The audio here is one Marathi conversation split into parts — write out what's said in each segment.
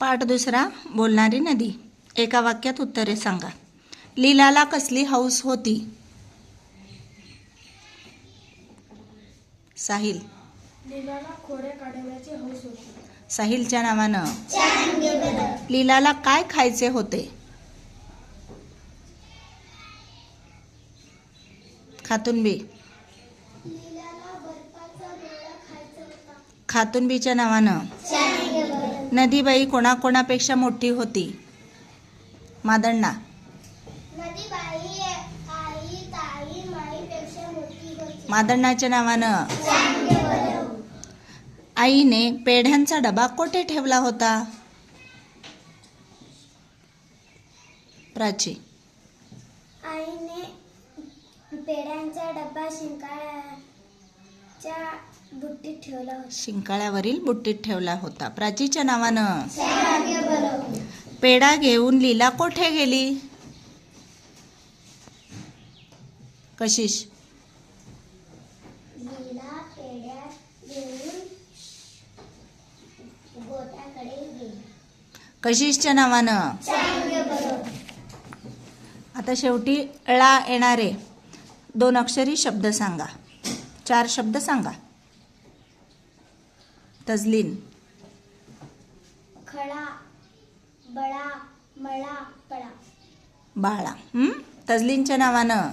पाठ दुसरा बोलणारी नदी. एका वाक्यात उत्तरे सांगा. लीलाला कसली हौस होती? साहिल. लीलाला खोड्या काढण्याची हौस होती. साहिलच्या नावानं. लीलाला काय खायचे होते? खातुनबी. खातुनबीच्या नावानं. नदीबाई कोणाकोणापेक्षा मोठी होती? मादण्णा. मादण्णाच्या नावानं. आईने पेढ्यांचा डबा कोठे ठेवला होता? प्राची. आईने पेड्यांचा डब्बा शिंकाळ्याच्या बुट्टीत ठेवला होता. शिंकाळ्यावरील बुट्टीत ठेवला होता. प्राचीच्या नावानं. पेढा घेऊन लीला कोठे गेली? कशिश. लीला पेड्या घेऊन गोट्याकडे गेली. कशिशच्या नावानं. आता शेवटी ळा येणारे दोन अक्षरी शब्द सांगा. चार शब्द सांगा. तजलीन. खळा बळा मळा पळा बाळा. हं? तजलीनच्या नावानं.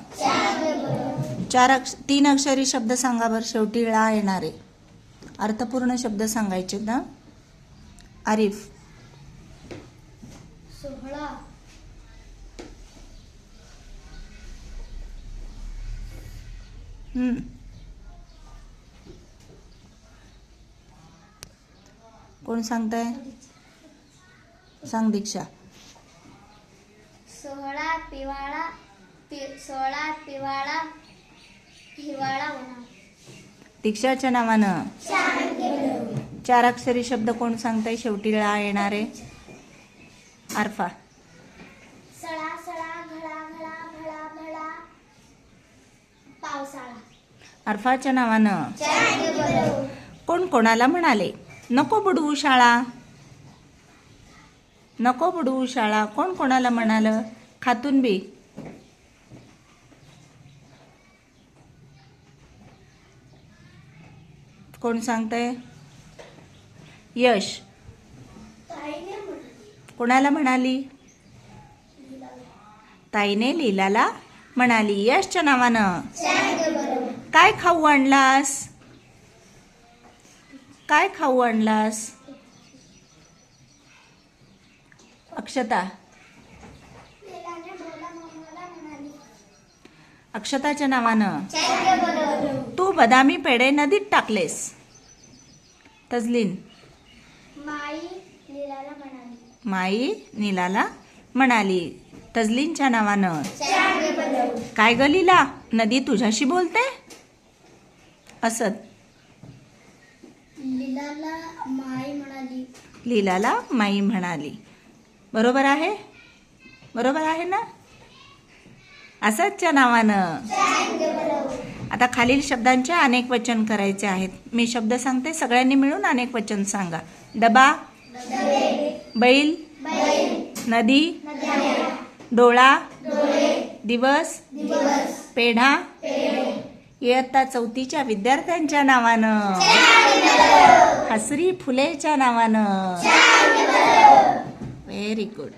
चार अक्ष तीन अक्षरी शब्द सांगा बरं शेवटी ळा येणारे. अर्थपूर्ण शब्द सांगायचे ना? आरिफ. सोहळा. हं. कोण सांगताय? सांग दीक्षा. सोहळा पिवाळा पि सोहळा पिवाळा हिवाळा दीक्षाच्या नावानं. चार अक्षरी शब्द कोण सांगताय? शेवटी ळा येणारे. आरफा. सळा सळा घळा घळा भळा भळा पावसाळा. आरफाच्या नावानं. कोण कोणाला म्हणाले? नको बुडवू शाळा. नको बुडवू शाळा. कोण कोणाला म्हणालं? खातून बी. कोण सांगतंय? यश. कोणाला म्हणाली? ताईने लीलाला म्हणाली. यशच्या नावानं. काय खाऊ आणलास? काय खाऊ आणलास? अक्षता. अक्षताच्या नावानं. तू बदामी पेढे नदीत टाकलेस. तजलीन. माई निलाला म्हणाली. नीलाला म्हणाली तजलीनच्या नावानं. काय ग लीला? नदी तुझ्याशी बोलते? असत लीलाला माई म्हणाली. लीलाला माई म्हणाली. बरोबर आहे? बरोबर आहे ना? असंचच्या नावानं. आता खालील शब्दांचे अनेक वचन करायचे आहेत. मी शब्द सांगते सगळ्यांनी मिळून अनेक वचन सांगा. डबा बैल नदी डोळा दिवस पेढा इयत्ता चौथीच्या विद्यार्थ्यांच्या नावानं. हसरी फुलेच्या नावानं. Very good